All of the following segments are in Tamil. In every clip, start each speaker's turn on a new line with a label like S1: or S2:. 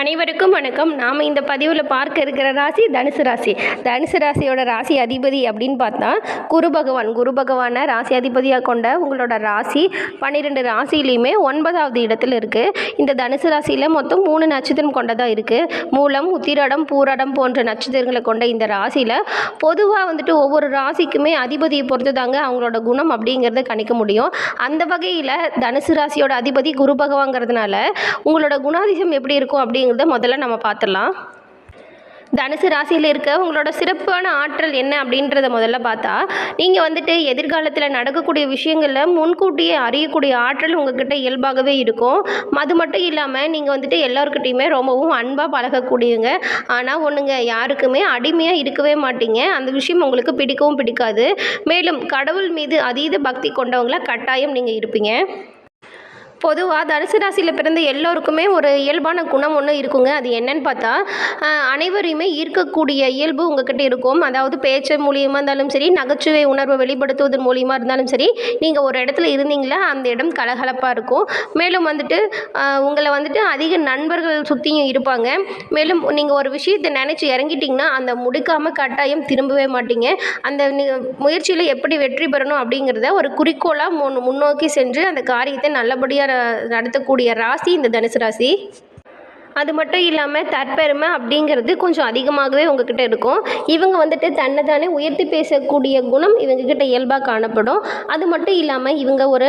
S1: அனைவருக்கும் வணக்கம். நாம் இந்த பதிவில் பார்க்க இருக்கிற ராசி தனுசு ராசி. தனுசு ராசியோட ராசி அதிபதி அப்படின்னு பார்த்தா குரு பகவான். குரு பகவானை ராசி அதிபதியாக கொண்ட உங்களோட ராசி பன்னிரெண்டு ராசியிலையுமே ஒன்பதாவது இடத்துல இருக்குது இந்த தனுசு ராசியில் மொத்தம் மூணு நட்சத்திரம் கொண்டதாக இருக்குது மூலம் உத்திரடம் பூரடம் போன்ற நட்சத்திரங்களை கொண்ட இந்த ராசியில் பொதுவாக வந்துட்டு ஒவ்வொரு ராசிக்குமே அதிபதியை பொறுத்து தாங்க அவங்களோட குணம் அப்படிங்கிறத கணிக்க முடியும். அந்த வகையில் தனுசு ராசியோட அதிபதி குரு பகவாங்கிறதுனால உங்களோட குணாதிசயம் எப்படி இருக்கும் அப்படி அப்படிங்கிறத முதல்ல நம்ம பார்த்துடலாம். தனுசு ராசியில் இருக்க உங்களோட சிறப்பான ஆற்றல் என்ன அப்படின்றத முதல்ல பார்த்தா நீங்கள் வந்துட்டு எதிர்காலத்தில் நடக்கக்கூடிய விஷயங்களில் முன்கூட்டியே அறியக்கூடிய ஆற்றல் உங்ககிட்ட இயல்பாகவே இருக்கும். அது மட்டும் இல்லாமல் நீங்கள் வந்துட்டு எல்லாருக்கிட்டையுமே ரொம்பவும் அன்பாக பழகக்கூடியவங்க. ஆனால் ஒன்றுங்க யாருக்குமே அடிமையாக இருக்கவே மாட்டீங்க. அந்த விஷயம் உங்களுக்கு பிடிக்கவும் பிடிக்காது. மேலும் கடவுள் மீது அதீத பக்தி கொண்டவங்கள கட்டாயம் நீங்கள் இருப்பீங்க. பொதுவாக தனுசு ராசியில் பிறந்த எல்லோருக்குமே ஒரு இயல்பான குணம் ஒன்று இருக்குங்க. அது என்னன்னு பார்த்தா அனைவரையுமே ஈர்க்கக்கூடிய இயல்பு உங்ககிட்ட இருக்கும். அதாவது பேச்சு மூலியமாக இருந்தாலும் சரி நகைச்சுவை உணர்வை வெளிப்படுத்துவதன் மூலியமாக இருந்தாலும் சரி நீங்கள் ஒரு இடத்துல இருந்தீங்களா அந்த இடம் கலகலப்பாக இருக்கும். மேலும் வந்துட்டு உங்களை வந்துட்டு அதிக நண்பர்கள் சுற்றியும் இருப்பாங்க. மேலும் நீங்கள் ஒரு விஷயத்தை நினச்சி இறங்கிட்டிங்கன்னா அந்த முடிக்காமல் கட்டாயம் திரும்பவே மாட்டீங்க. அந்த முயற்சியில் எப்படி வெற்றி பெறணும் அப்படிங்கிறத ஒரு குறிக்கோளாக முன் முன்னோக்கி சென்று அந்த காரியத்தை நல்லபடியாக நடத்தக்கூடிய ராசி இந்த தனுசு ராசி? அது மட்டும் இல்லாமல் தற்பெருமை அப்படிங்கிறது கொஞ்சம் அதிகமாகவே உங்ககிட்ட இருக்கும். இவங்க வந்துட்டு தன்னை தானே உயர்த்தி பேசக்கூடிய குணம் இவங்ககிட்ட இயல்பாக காணப்படும். அது மட்டும் இல்லாமல் இவங்க ஒரு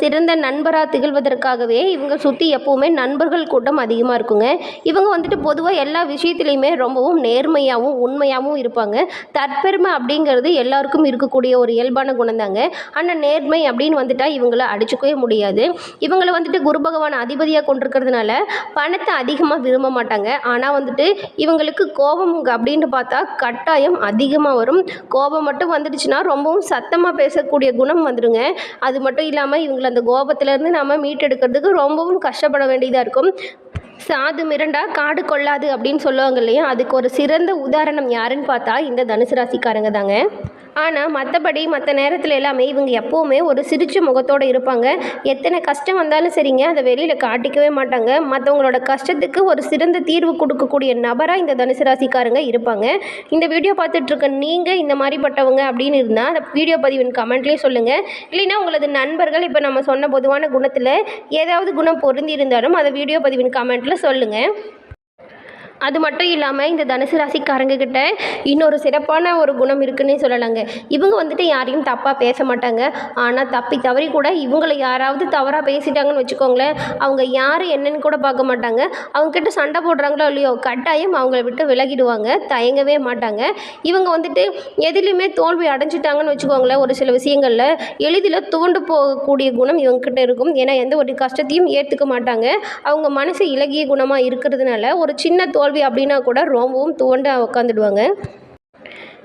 S1: சிறந்த நண்பராக திகழ்வதற்காகவே இவங்க சுற்றி எப்போவுமே நண்பர்கள் கூட்டம் அதிகமாக இருக்குங்க. இவங்க வந்துட்டு பொதுவாக எல்லா விஷயத்துலையுமே ரொம்பவும் நேர்மையாகவும் உண்மையாகவும் இருப்பாங்க. தற்பெருமை அப்படிங்கிறது எல்லாருக்கும் இருக்கக்கூடிய ஒரு இயல்பான குணம் தாங்க ஆனால் நேர்மை அப்படின்னு வந்துட்டால் இவங்கள அடிச்சுக்கவே முடியாது. இவங்களை வந்துட்டு குரு பகவான் அதிபதியாக கொண்டிருக்கிறதுனால பணத்தை அதிக அதிகமாக விரும்ப மாட்டாங்க. ஆனால் வந்துட்டு இவங்களுக்கு கோபம் அப்படின்னு பார்த்தா கட்டாயம் அதிகமாக வரும். கோபம் மட்டும் வந்துடுச்சுன்னா ரொம்பவும் சத்தமாக பேசக்கூடிய குணம் வந்துடுங்க அது மட்டும் இல்லாமல் இவங்களை அந்த கோபத்திலேருந்து நம்ம மீட்டெடுக்கிறதுக்கு ரொம்பவும் கஷ்டப்பட வேண்டியதாக இருக்கும். சாது மிரண்டா காடு கொள்ளாது அப்படின்னு சொல்லுவாங்க இல்லையா? அதுக்கு ஒரு சிறந்த உதாரணம் யாருன்னு பார்த்தா இந்த தனுசு ராசிக்காரங்க தாங்க. ஆனால் மற்றபடி மற்ற நேரத்தில் எல்லாமே இவங்க எப்போவுமே ஒரு சிரிச்ச முகத்தோடு இருப்பாங்க. எத்தனை கஷ்டம் வந்தாலும் சரிங்க அதை வெளியில் காட்டிக்கவே மாட்டாங்க. மற்றவங்களோட கஷ்டத்துக்கு ஒரு சிறந்த தீர்வு கொடுக்கக்கூடிய நபராக இந்த தனுசு ராசிக்காரங்க இருப்பாங்க. இந்த வீடியோ பார்த்துட்ருக்க நீங்கள் இந்த மாதிரிப்பட்டவங்க அப்படின்னு இருந்தால் அந்த வீடியோ பதிவின் கமெண்ட்லேயே சொல்லுங்கள் இல்லைன்னா உங்களது நண்பர்கள் இப்போ நம்ம சொன்ன பொதுவான குணத்தில் ஏதாவது குணம் பொருந்தி இருந்தாலும் அதை வீடியோ பதிவின் கமெண்ட்டில் சொல்லுங்கள் அது மட்டும் இல்லாமல் இந்த தனுசு ராசிக்காரங்கக்கிட்ட இன்னொரு சிறப்பான ஒரு குணம் இருக்குன்னே சொல்லலாங்க. இவங்க வந்துட்டு யாரையும் தப்பாக பேச மாட்டாங்க. ஆனால் தப்பி தவறி கூட இவங்களை யாராவது தவறாக பேசிட்டாங்கன்னு வச்சுக்கோங்களேன் அவங்க யார் என்னன்னு கூட பார்க்க மாட்டாங்க. அவங்கக்கிட்ட சண்டை போடுறாங்களோ இல்லையோ கட்டாயம் அவங்கள விட்டு விலகிடுவாங்க. தயங்கவே மாட்டாங்க. இவங்க வந்துட்டு எதுலேயுமே தோல்வி அடைஞ்சிட்டாங்கன்னு வச்சுக்கோங்களேன் ஒரு சில விஷயங்களில் எளிதில் துவண்டு போகக்கூடிய குணம் இவங்ககிட்ட இருக்கும். ஏன்னா எந்த ஒரு கஷ்டத்தையும் ஏற்றுக்க மாட்டாங்க. அவங்க மனசு இலகிய குணமாக இருக்கிறதுனால ஒரு சின்ன தோல் தோல்வி அப்படின்னா கூட ரொம்பவும் துவண்டு உட்காந்துடுவாங்க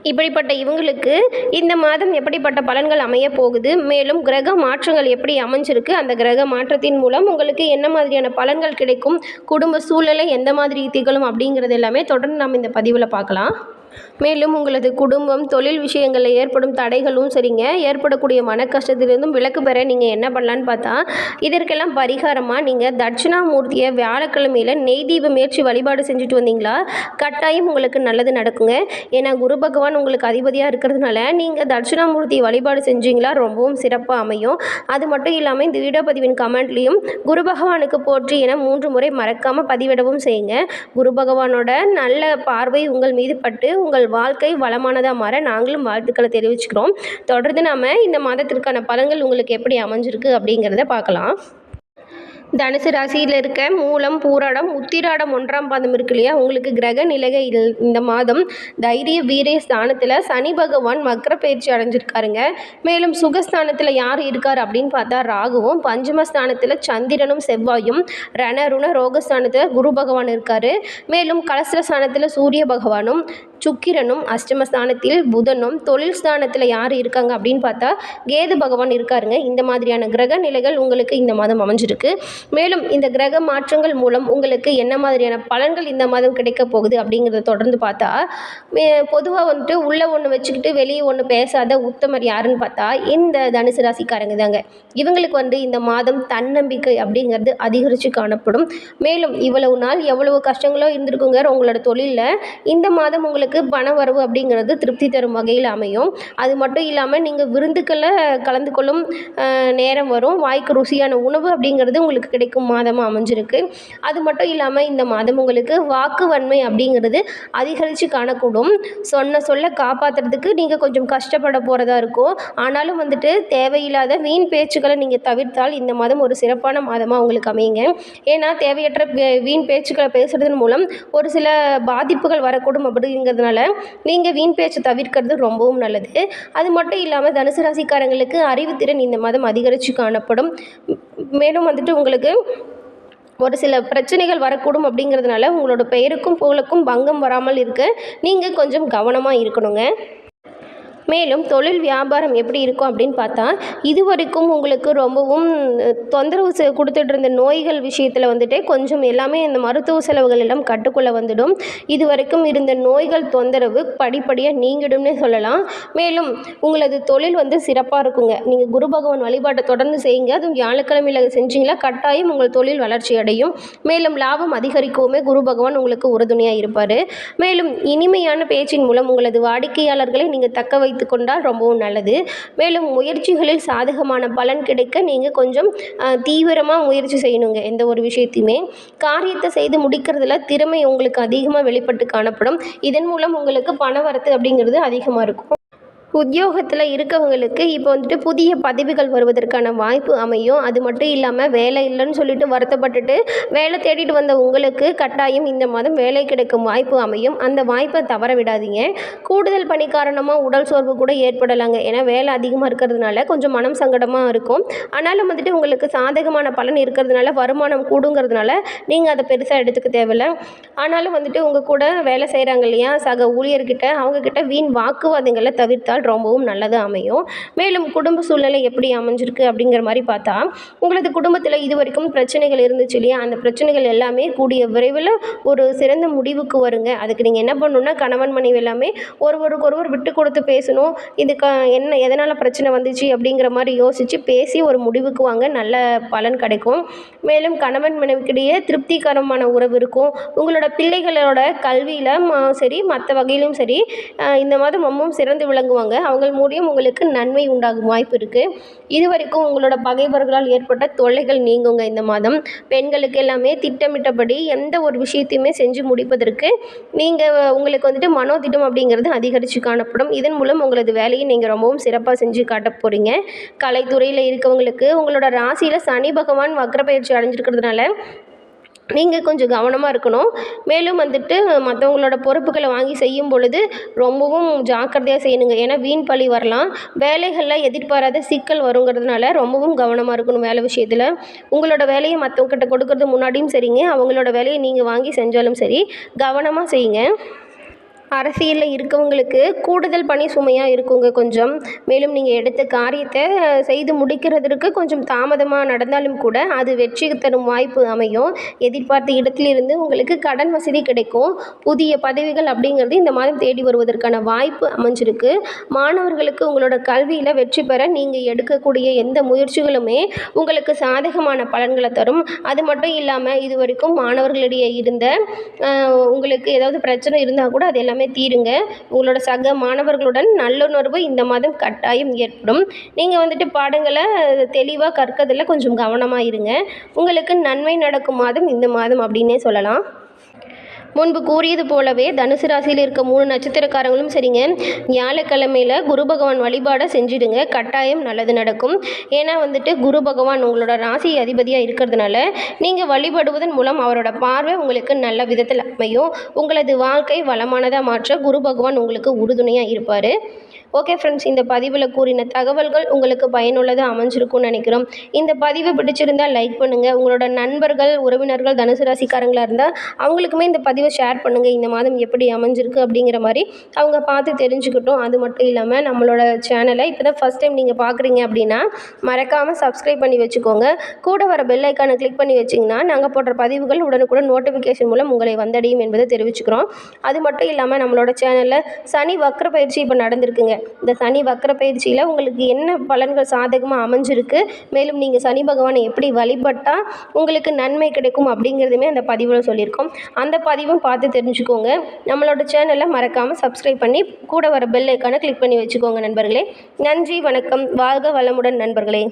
S1: இப்படிப்பட்ட இவங்களுக்கு இந்த மாதம் எப்படிப்பட்ட பலன்கள் அமைய போகுது? மேலும் கிரக மாற்றங்கள் எப்படி அமைஞ்சிருக்கு? அந்த கிரக மாற்றத்தின் மூலம் உங்களுக்கு என்ன மாதிரியான பலன்கள் கிடைக்கும்? குடும்ப சூழலை எந்த மாதிரி திகழும் அப்படிங்கிறது எல்லாமே தொடர்ந்து நம்ம இந்த பதிவில் பார்க்கலாம். மேலும் உங்களது குடும்பம் தொழில் விஷயங்களில் ஏற்படும் தடைகளும் சரிங்க. ஏற்படக்கூடிய மன கஷ்டத்திலிருந்தும் விலக்கு பெற நீங்கள் என்ன பண்ணலான்னு பார்த்தா இதற்கெல்லாம் பரிகாரமாக நீங்கள் தட்சிணாமூர்த்தியை வியாழக்கிழமையில் நெய் தீபம் முயற்சி வழிபாடு செஞ்சுட்டு வந்தீங்களா? கட்டாயம் உங்களுக்கு நல்லது நடக்குங்க. ஏன்னா குரு பகவான் உங்களுக்கு அதிபதியாக இருக்கிறதுனால நீங்கள் தட்சிணாமூர்த்தி வழிபாடு செஞ்சீங்களா? ரொம்பவும் சிறப்பாக அமையும். அது மட்டும் இல்லாமல் இந்த வீடியோ பதிவின் கமெண்ட்லேயும் குரு பகவானுக்கு போற்றி என மூன்று முறை மறக்காமல் பதிவிடவும் செய்யுங்க. குரு பகவானோட நல்ல பார்வை உங்கள் மீது பட்டு உங்கள் வாழ்க்கை வளமானதாக மாற நாங்களும் வாழ்த்துக்களை தெரிவிச்சுக்கிறோம். தொடர்ந்து நாம் இந்த மாதத்திற்கான பலன்கள் உங்களுக்கு எப்படி அமைஞ்சிருக்கு அப்படிங்கிறத பார்க்கலாம். தனுசு ராசியில் இருக்க மூலம் பூராடம் உத்திராடம் ஒன்றாம் பாதம் இருக்கு இல்லையா? உங்களுக்கு கிரக நிலகை இந்த மாதம் தைரிய வீரிய ஸ்தானத்தில் சனி பகவான் மக்கர பயிற்சி அடைஞ்சிருக்காருங்க. மேலும் சுகஸ்தானத்தில் யார் இருக்கார் அப்படின்னு பார்த்தா ராகுவும் பஞ்சமஸ்தானத்தில் சந்திரனும் செவ்வாயும் ரணருண ரோகஸ்தானத்தில் குரு பகவான் இருக்கார். மேலும் கலசர ஸ்தானத்தில் சூரிய பகவானும் சுக்கிரனும் அஷ்டமஸ்தானத்தில் புதனும் தொழில் ஸ்தானத்தில் யார் இருக்காங்க அப்படின்னு பார்த்தா கேது பகவான் இருக்காருங்க. இந்த மாதிரியான கிரக நிலைகள் உங்களுக்கு இந்த மாதம் அமைஞ்சிருக்கு. மேலும் இந்த கிரக மாற்றங்கள் மூலம் உங்களுக்கு என்ன மாதிரியான பலன்கள் இந்த மாதம் கிடைக்க போகுது அப்படிங்கிறத தொடர்ந்து பார்த்தா பொதுவாக வந்துட்டு உள்ளே ஒன்று வச்சுக்கிட்டு வெளியே ஒன்று பேசாத உத்தமர் யாருன்னு பார்த்தா இந்த தனுசு ராசிக்காரங்க தாங்க. இவங்களுக்கு வந்து இந்த மாதம் தன்னம்பிக்கை அப்படிங்கிறது அதிகரித்து காணப்படும். மேலும் இவ்வளவு நாள் எவ்வளவு கஷ்டங்களோ இருந்திருக்குங்க உங்களோட தொழிலில். இந்த மாதம் உங்களுக்கு பண வரவு அப்படிங்கிறது திருப்தி தரும் வகையில் அமையும். அது மட்டும் இல்லாமல் நீங்கள் விருந்துக்களை கலந்து கொள்ளும் நேரம் வரும். வாய்க்கு ருசியான உணவு அப்படிங்கிறது உங்களுக்கு கிடைக்கும் மாதமாக அமைஞ்சிருக்கு. அது மட்டும் இல்லாமல் இந்த மாதம் உங்களுக்கு வாக்கு வன்மை அப்படிங்கிறது அதிகரித்து காணக்கூடும். சொன்ன சொல்ல காப்பாற்றுறதுக்கு நீங்கள் கொஞ்சம் கஷ்டப்பட போகிறதா இருக்கும் ஆனாலும் வந்துட்டு தேவையில்லாத வீண் பேச்சுக்களை நீங்கள் தவிர்த்தால் இந்த மாதம் ஒரு சிறப்பான மாதமாக உங்களுக்கு அமையுங்க. ஏன்னா தேவையற்ற வே- வீண் பேச்சுக்களை பேசுறதன் மூலம் ஒரு சில பாதிப்புகள் வரக்கூடும் அப்படிங்கிறது இருக்கிறதுனால நீங்கள் வீண் பேச்சு தவிர்க்கிறது ரொம்பவும் நல்லது. அது மட்டும் இல்லாமல் தனுசு ராசிக்காரங்களுக்கு அறிவுத்திறன் இந்த மாதம் அதிகரித்து காணப்படும். மேலும் வந்துட்டு உங்களுக்கு ஒரு சில பிரச்சனைகள் வரக்கூடும் அப்படிங்கிறதுனால உங்களோட பெயருக்கும் புகழுக்கும் பங்கம் வராமல் இருக்க நீங்கள் கொஞ்சம் கவனமாக இருக்கணுங்க. மேலும் தொழில் வியாபாரம் எப்படி இருக்கும் அப்படின்னு பார்த்தா இது வரைக்கும் உங்களுக்கு ரொம்பவும் தொந்தரவு செ- கொடுத்துட்டு இருந்த நோய்கள் விஷயத்தில் வந்துட்டு கொஞ்சம் எல்லாமே இந்த மருத்துவ செலவுகள் எல்லாம் கட்டுக்குள்ளே வந்துடும். இது வரைக்கும் இருந்த நோய்கள் தொந்தரவு படிப்படியாக நீங்கிடும்னு சொல்லலாம். மேலும் உங்களது தொழில் வந்து சிறப்பாக இருக்குங்க. நீங்கள் குரு பகவான் வழிபாட்டை தொடர்ந்து செய்யுங்க. அதுவும் வியாழக்கிழமையில் செஞ்சீங்களா கட்டாயம் உங்கள் தொழில் வளர்ச்சி அடையும். மேலும் லாபம் அதிகரிக்கவுமே குரு பகவான் உங்களுக்கு உறுதுணையாக இருப்பார். மேலும் இனிமையான பேச்சின் மூலம் உங்களது வாடிக்கையாளர்களை நீங்கள் தக்க வைத்து கொண்டால் ரொம்பவும் நல்லது. மேலும் முயற்சிகளில் சாதகமான பலன் கிடைக்க நீங்கள் கொஞ்சம் தீவிரமாக முயற்சி செய்யணுங்க எந்த ஒரு விஷயத்தையுமே. காரியத்தை செய்து முடிக்கிறதுல திறமை உங்களுக்கு அதிகமாக வெளிப்பட்டு காணப்படும். இதன் மூலம் உங்களுக்கு பண வரத்து அப்படிங்கிறது அதிகமாக இருக்கும். உத்தியோகத்தில் இருக்கவங்களுக்கு இப்போ வந்துட்டு புதிய பதவிகள் வருவதற்கான வாய்ப்பு அமையும். அது மட்டும் இல்லாமல் வேலை இல்லைன்னு சொல்லிட்டு வருத்தப்பட்டுட்டு வேலை தேடிட்டு வந்த உங்களுக்கு கட்டாயம் இந்த மாதம் வேலை கிடைக்கும் வாய்ப்பு அமையும். அந்த வாய்ப்பை தவற விடாதீங்க. கூடுதல் பணி காரணமாக உடல் சோர்வு கூட ஏற்படலாங்க. ஏன்னா வேலை அதிகமாக இருக்கிறதுனால கொஞ்சம் மனம் சங்கடமாக இருக்கும். ஆனாலும் வந்துட்டு உங்களுக்கு சாதகமான பலன் இருக்கிறதுனால வருமானம் கூடுங்கிறதுனால நீங்கள் அதை பெருசாக எடுத்துக்க தேவையில்ல. ஆனாலும் வந்துட்டு உங்கள் கூட வேலை செய்கிறாங்க இல்லையா? சக ஊழியர்கிட்ட அவங்கக்கிட்ட வீண் வாக்குவாதங்களை தவிர்த்தால் ரொம்பவும் நல்லது அமையும். மேலும் குடும்ப சூழ்நிலை எப்படி அமைஞ்சிருக்கு அப்படிங்கிற மாதிரி பார்த்தா உங்களது குடும்பத்தில் இது வரைக்கும் பிரச்சனைகள் இருந்துச்சு இல்லையா? அந்த பிரச்சனைகள் எல்லாமே கூடிய விரைவில் ஒரு சிறந்த முடிவுக்கு வருங்க. அதுக்கு நீங்கள் என்ன பண்ணணும்னா கணவன் மனைவி எல்லாமே ஒருவருக்கு ஒருவர் விட்டு கொடுத்து பேசணும். இதுக்கு என்ன எதனால் பிரச்சனை வந்துச்சு அப்படிங்கிற மாதிரி யோசித்து பேசி ஒரு முடிவுக்கு வாங்க நல்ல பலன் கிடைக்கும். மேலும் கணவன் மனைவிக்கிடையே திருப்திகரமான உறவு இருக்கும். உங்களோட பிள்ளைகளோட கல்வியில் சரி மற்ற வகையிலும் சரி இந்த மாதம் ரொம்பவும் சிறந்து விளங்குவாங்க. அவங்க மூலியம் உங்களுக்கு நன்மை உண்டாகும் வாய்ப்பு இருக்குது இது வரைக்கும் உங்களோட பகைவர்களால் ஏற்பட்ட தொல்லைகள் நீங்குங்க இந்த மாதம். பெண்களுக்கு எல்லாமே திட்டமிட்டபடி எந்த ஒரு விஷயத்தையுமே செஞ்சு முடிப்பதற்கு நீங்கள் உங்களுக்கு வந்துட்டு மனோதிட்டம் அப்படிங்கிறது அதிகரித்து காணப்படும். இதன் மூலம் உங்களது வேலையை நீங்கள் ரொம்பவும் சிறப்பாக செஞ்சு காட்ட போகிறீங்க கலைத்துறையில் இருக்கவங்களுக்கு உங்களோட ராசியில் சனி பகவான் வக்ரப்பயிற்சி அடைஞ்சிருக்கிறதுனால நீங்கள் கொஞ்சம் கவனமாக இருக்கணும். மேலும் வந்துட்டு மற்றவங்களோட பொறுப்புகளை வாங்கி செய்யும் பொழுது ரொம்பவும் ஜாக்கிரதையாக செய்யணுங்க. ஏன்னா வீண் பழி வரலாம். வேலைகளில் எதிர்பாராத சிக்கல் வருங்கிறதுனால ரொம்பவும் கவனமாக இருக்கணும் வேலை விஷயத்தில். உங்களோட வேலையை மற்றவங்ககிட்ட கொடுக்கறது முன்னாடியும் சரிங்க. அவங்களோட வேலையை நீங்கள் வாங்கி செஞ்சாலும் சரி. கவனமாக செய்யுங்க. அரசியலில் இருக்கவங்களுக்கு கூடுதல் பணி சுமையாக இருக்குங்க கொஞ்சம். மேலும் நீங்கள் எடுத்த காரியத்தை செய்து முடிக்கிறதற்கு கொஞ்சம் தாமதமாக நடந்தாலும் கூட அது வெற்றி தரும் வாய்ப்பு அமையும். எதிர்பார்த்த இடத்திலிருந்து உங்களுக்கு கடன் வசதி கிடைக்கும். புதிய பதவிகள் அப்படிங்கிறது இந்த மாதம் தேடி வருவதற்கான வாய்ப்பு அமைஞ்சிருக்கு. மாணவர்களுக்கு உங்களோட கல்வியில் வெற்றி பெற நீங்கள் எடுக்கக்கூடிய எந்த முயற்சிகளுமே உங்களுக்கு சாதகமான பலன்களை தரும். அது மட்டும் இல்லாமல் இது வரைக்கும் மாணவர்களிடையே இருந்த உங்களுக்கு ஏதாவது பிரச்சனை இருந்தால் கூட அது எல்லாமே தீருங்க. உங்களோட சக மாணவர்களுடன் நல்லுணர்வு இந்த மாதம் கட்டாயம் ஏற்படும். நீங்கள் வந்துட்டு பாடங்களை தெளிவாக கற்கிறதுல கொஞ்சம் கவனமாக இருங்க. உங்களுக்கு நன்மை நடக்கும் மாதம் இந்த மாதம் அப்படின்னே சொல்லலாம். முன்பு கூறியது போலவே தனுசு ராசியில் இருக்க மூணு நட்சத்திரக்காரங்களும் சரிங்க. வியாழக்கிழமையில் குரு பகவான் வழிபாடை செஞ்சிடுங்க. கட்டாயம் நல்லது நடக்கும். ஏன்னா வந்துட்டு குரு பகவான் உங்களோட ராசி அதிபதியாக இருக்கிறதுனால நீங்கள் வழிபடுவதன் மூலம் அவரோட பார்வை உங்களுக்கு நல்ல விதத்தில் அமையும். உங்களது வாழ்க்கை வளமானதாக மாற்ற குரு பகவான் உங்களுக்கு உறுதுணையாக இருப்பார். ஓகே ஃப்ரெண்ட்ஸ் இந்த பதிவில் கூறின தகவல்கள் உங்களுக்கு பயனுள்ளதாக அமைஞ்சிருக்கும்னு நினைக்கிறோம். இந்த பதிவு பிடிச்சிருந்தால் லைக் பண்ணுங்கள் உங்களோட நண்பர்கள் உறவினர்கள் தனுசு ராசிக்காரங்களாக இருந்தால் அவங்களுக்குமே இந்த பதிவை ஷேர் பண்ணுங்கள் இந்த மாதம் எப்படி அமைஞ்சிருக்கு அப்படிங்கிற மாதிரி அவங்க பார்த்து தெரிஞ்சுக்கிட்டோம். அது மட்டும் இல்லாமல் நம்மளோட சேனலை இப்போ தான் ஃபஸ்ட் டைம் நீங்கள் பார்க்குறீங்க அப்படின்னா மறக்காமல் சப்ஸ்கிரைப் பண்ணி வச்சுக்கோங்க. கூட வர பெல் ஐக்கானை கிளிக் பண்ணி வச்சிங்கன்னா நாங்கள் போடுற பதிவுகள் உடனுக்குடன் நோட்டிஃபிகேஷன் மூலம் உங்களை வந்தடையும் என்பதை தெரிவிச்சுக்கிறோம். அது மட்டும் இல்லாமல் நம்மளோட சேனலில் சனி வக்ர பயிற்சி இப்போ நடந்திருக்குங்க. இந்த சனி வக்கர பயிற்சியில் உங்களுக்கு என்ன பலன்கள் சாதகமாக அமைஞ்சிருக்கு? மேலும் நீங்கள் சனி பகவானை எப்படி வழிபட்டால் உங்களுக்கு நன்மை கிடைக்கும் அப்படிங்கிறதுமே அந்த பதிவில் சொல்லியிருக்கோம். அந்த பதிவும் பார்த்து தெரிஞ்சுக்கோங்க. நம்மளோட சேனலை மறக்காமல் சப்ஸ்கிரைப் பண்ணி கூட வர பெல் ஐக்கானை கிளிக் பண்ணி வச்சுக்கோங்க நண்பர்களே. நன்றி வணக்கம். வாழ்க வளமுடன் நண்பர்களே.